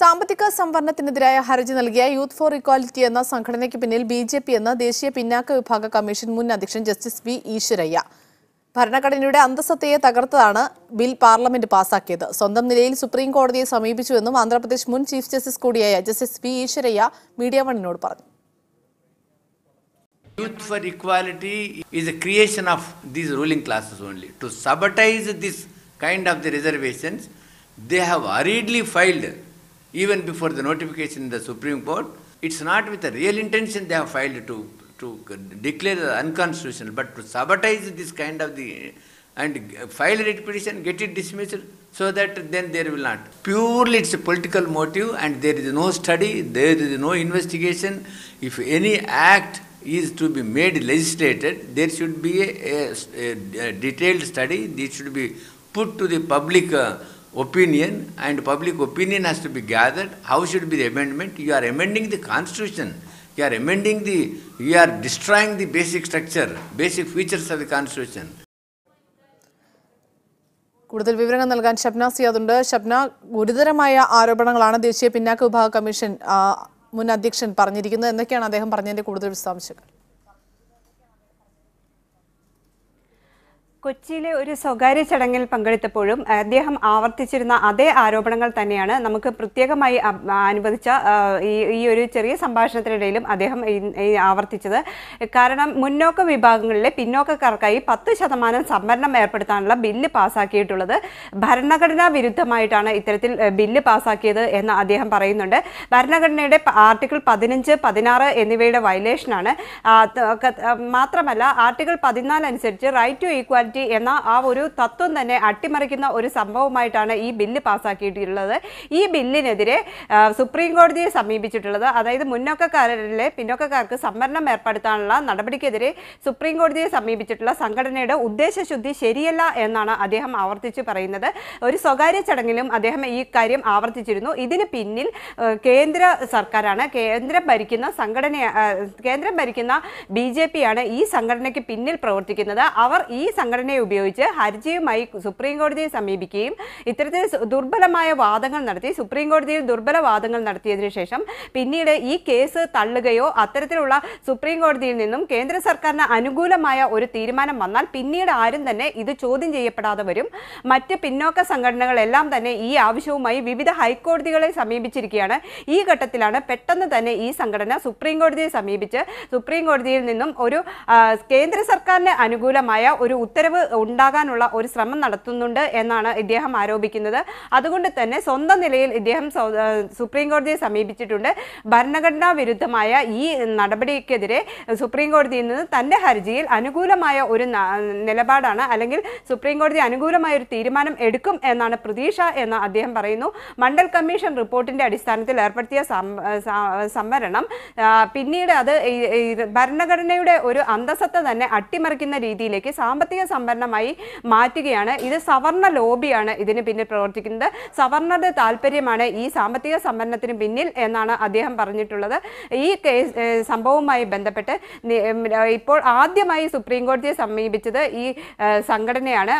സാമ്പത്തിക സംവരണത്തിനെതിരായ ഹർജി നൽകിയ യൂത്ത് ഫോർ ഇക്വാലിറ്റി എന്ന സംഘടനയ്ക്ക് പിന്നിൽ ബി ജെ പി എന്ന ദേശീയ പിന്നാക്ക വിഭാഗ കമ്മീഷൻ മുൻ അധ്യക്ഷൻ ജസ്റ്റിസ് വി ഈശ്വരയ്യ. ഭരണഘടനയുടെ അന്തസത്തയെ തകർത്തതാണ് ബിൽ പാർലമെന്റ് പാസാക്കിയത്. സ്വന്തം നിലയിൽ സുപ്രീം കോടതിയെ സമീപിച്ചുവെന്നും ആന്ധ്രാപ്രദേശ് മുൻ ചീഫ് ജസ്റ്റിസ് കൂടിയായ ജസ്റ്റിസ് വി ഈശ്വരയ്യ മീഡിയ വണ്ണിനോട് പറഞ്ഞു. Youth for Equality is a creation of these ruling classes only. To sabotage this kind of the reservations, they have hurriedly even before the notification in the Supreme Court. It's not with a real intention they have filed to, to declare it unconstitutional, but to sabotage this kind of the and file a petition, get it dismissed, so that then there will not. Purely it's a political motive and there is no study, there is no investigation. If any act is to be made legislated, there should be a, a, a detailed study, this should be put to the public uh, opinion and public opinion has to be gathered. How should be the amendment? You are amending the constitution. You are amending the, you are destroying the basic structure, basic features of the constitution. കൂടുതൽ വിവരങ്ങൾ നൽകാൻ ഷബ്ന സിയാദ് ഉണ്ട് ഷബ്ന ഗുരുതരമായ ആരോപണങ്ങളാണ് ദേശീയ പിന്നാക്ക വിഭാഗ commission മുൻ അധ്യക്ഷൻ പറഞ്ഞിരിക്കുന്നത് എന്തൊക്കെയാണ് അദ്ദേഹം പറഞ്ഞതിന്റെ കൂടുതൽ വിശദാംശങ്ങൾ കൊച്ചിയിലെ ഒരു സ്വകാര്യ ചടങ്ങിൽ പങ്കെടുത്തപ്പോഴും അദ്ദേഹം ആവർത്തിച്ചിരുന്ന അതേ ആരോപണങ്ങൾ തന്നെയാണ് നമുക്ക് പ്രത്യേകമായി അനുവദിച്ച ഈ ഒരു ചെറിയ സംഭാഷണത്തിനിടയിലും അദ്ദേഹം ആവർത്തിച്ചത്. കാരണം മുന്നോക്ക വിഭാഗങ്ങളിലെ പിന്നോക്കക്കാർക്കായി പത്ത് ശതമാനം സംവരണം ഏർപ്പെടുത്താനുള്ള ബില്ല് പാസ്സാക്കിയിട്ടുള്ളത് ഭരണഘടനാ വിരുദ്ധമായിട്ടാണ് ഇത്തരത്തിൽ ബില്ല് പാസ്സാക്കിയത് എന്ന് അദ്ദേഹം പറയുന്നുണ്ട്. ഭരണഘടനയുടെ ആർട്ടിക്കിൾ പതിനഞ്ച് പതിനാറ് എന്നിവയുടെ വയലേഷനാണ് മാത്രമല്ല ആർട്ടിക്കിൾ പതിനാല് അനുസരിച്ച് റൈറ്റ് ടു ഈക്വാലിറ്റി എന്ന ആ ഒരു തത്വം തന്നെ അട്ടിമറിക്കുന്ന ഒരു സംഭവമായിട്ടാണ് ഈ ബില്ല് പാസ്സാക്കിയിട്ടുള്ളത് ഈ ബില്ലിനെതിരെ സുപ്രീം കോടതിയെ സമീപിച്ചിട്ടുള്ളത് അതായത് മുന്നോക്കക്കാരിലെ പിന്നോക്കക്കാർക്ക് സംവരണം ഏർപ്പെടുത്താനുള്ള നടപടിക്കെതിരെ സുപ്രീം കോടതിയെ സമീപിച്ചിട്ടുള്ള സംഘടനയുടെ ഉദ്ദേശശുദ്ധി ശരിയല്ല എന്നാണ് അദ്ദേഹം ആവർത്തിച്ച് പറയുന്നത്. ഒരു സ്വകാര്യ ചടങ്ങിലും അദ്ദേഹം ഈ കാര്യം ആവർത്തിച്ചിരുന്നു. ഇതിന് പിന്നിൽ കേന്ദ്ര സർക്കാരാണ്. കേന്ദ്രം ഭരിക്കുന്ന സംഘടന കേന്ദ്രം ഭരിക്കുന്ന ബി ജെ പിയാണ് ഈ സംഘടനയ്ക്ക് പിന്നിൽ പ്രവർത്തിക്കുന്നത്. അവർ ഈ സംഘടനയെ ഉപയോഗിച്ച് ഹർജിയുമായി സുപ്രീം കോടതിയെ സമീപിക്കുകയും ഇത്തരത്തിൽ ദുർബലമായ വാദങ്ങൾ നടത്തി സുപ്രീം കോടതിയിൽ ദുർബല വാദങ്ങൾ നടത്തിയതിനു ശേഷം പിന്നീട് ഈ കേസ് തള്ളുകയോ അത്തരത്തിലുള്ള സുപ്രീം കോടതിയിൽ നിന്നും കേന്ദ്ര സർക്കാരിന് അനുകൂലമായ ഒരു തീരുമാനം വന്നാൽ പിന്നീട് ആരും തന്നെ ഇത് ചോദ്യം ചെയ്യപ്പെടാതെ വരും. മറ്റ് പിന്നോക്ക സംഘടനകളെല്ലാം തന്നെ ഈ ആവശ്യവുമായി വിവിധ ഹൈക്കോടതികളെ സമീപിച്ചിരിക്കുകയാണ്. ഈ ഘട്ടത്തിലാണ് പെട്ടെന്ന് തന്നെ ഈ സംഘടന സുപ്രീം കോടതിയെ സമീപിച്ച് സുപ്രീം കോടതിയിൽ നിന്നും ഒരു കേന്ദ്ര സർക്കാരിന് അനുകൂലമായ ഒരു ഉത്തരവ് ഉണ്ടാകാനുള്ള ഒരു ശ്രമം നടത്തുന്നുണ്ട് എന്നാണ് ഇദ്ദേഹം ആരോപിക്കുന്നത്. അതുകൊണ്ട് തന്നെ സ്വന്തം നിലയിൽ ഇദ്ദേഹം സുപ്രീം കോടതിയെ സമീപിച്ചിട്ടുണ്ട്. ഭരണഘടനാ വിരുദ്ധമായ ഈ നടപടിക്കെതിരെ സുപ്രീം കോടതിയിൽ നിന്ന് തന്റെ ഹർജിയിൽ അനുകൂലമായ ഒരു നിലപാടാണ് അല്ലെങ്കിൽ സുപ്രീം കോടതി അനുകൂലമായ ഒരു തീരുമാനം എടുക്കും എന്നാണ് പ്രതീക്ഷ എന്ന് അദ്ദേഹം പറയുന്നു. മണ്ഡൽ കമ്മീഷൻ റിപ്പോർട്ടിന്റെ അടിസ്ഥാനത്തിൽ ഏർപ്പെടുത്തിയ സംവരണം പിന്നീട് അത് ഭരണഘടനയുടെ ഒരു അന്തസത്ത തന്നെ അട്ടിമറിക്കുന്ന രീതിയിലേക്ക് സാമ്പത്തിക സംവരണമായി മാറ്റുകയാണ്. ഇത് സവർണ ലോബിയാണ് ഇതിന് പിന്നിൽ പ്രവർത്തിക്കുന്നത്. സവർണരുടെ താല്പര്യമാണ് ഈ സാമ്പത്തിക സംവരണത്തിന് പിന്നിൽ എന്നാണ് അദ്ദേഹം പറഞ്ഞിട്ടുള്ളത്. ഈ കേസ് സംഭവവുമായി ബന്ധപ്പെട്ട് ഇപ്പോൾ ആദ്യമായി സുപ്രീം കോടതിയെ സമീപിച്ചത് ഈ സംഘടനയാണ്.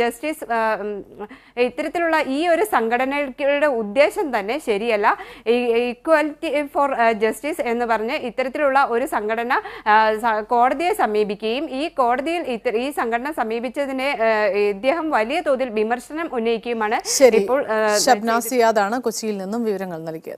ജസ്റ്റിസ് ഇത്തരത്തിലുള്ള ഈ ഒരു സംഘടനയുടെ ഉദ്ദേശം തന്നെ ശരിയല്ല. ഈക്വാലിറ്റി ഫോർ ജസ്റ്റിസ് എന്ന് പറഞ്ഞ് ഇത്തരത്തിലുള്ള ഒരു സംഘടന കോടതിയെ സമീപിക്കുകയും ഈ കോടതിയിൽ ഈ സംഘടന സമീപിച്ചതിനെ ഇദ്ദേഹം വലിയ തോതിൽ വിമർശനം ഉന്നയിക്കുകയുമാണ്. ഇപ്പോൾ ആ, ഷബ്ന കൊച്ചിയിൽ നിന്നും വിവരങ്ങൾ നൽകിയത്.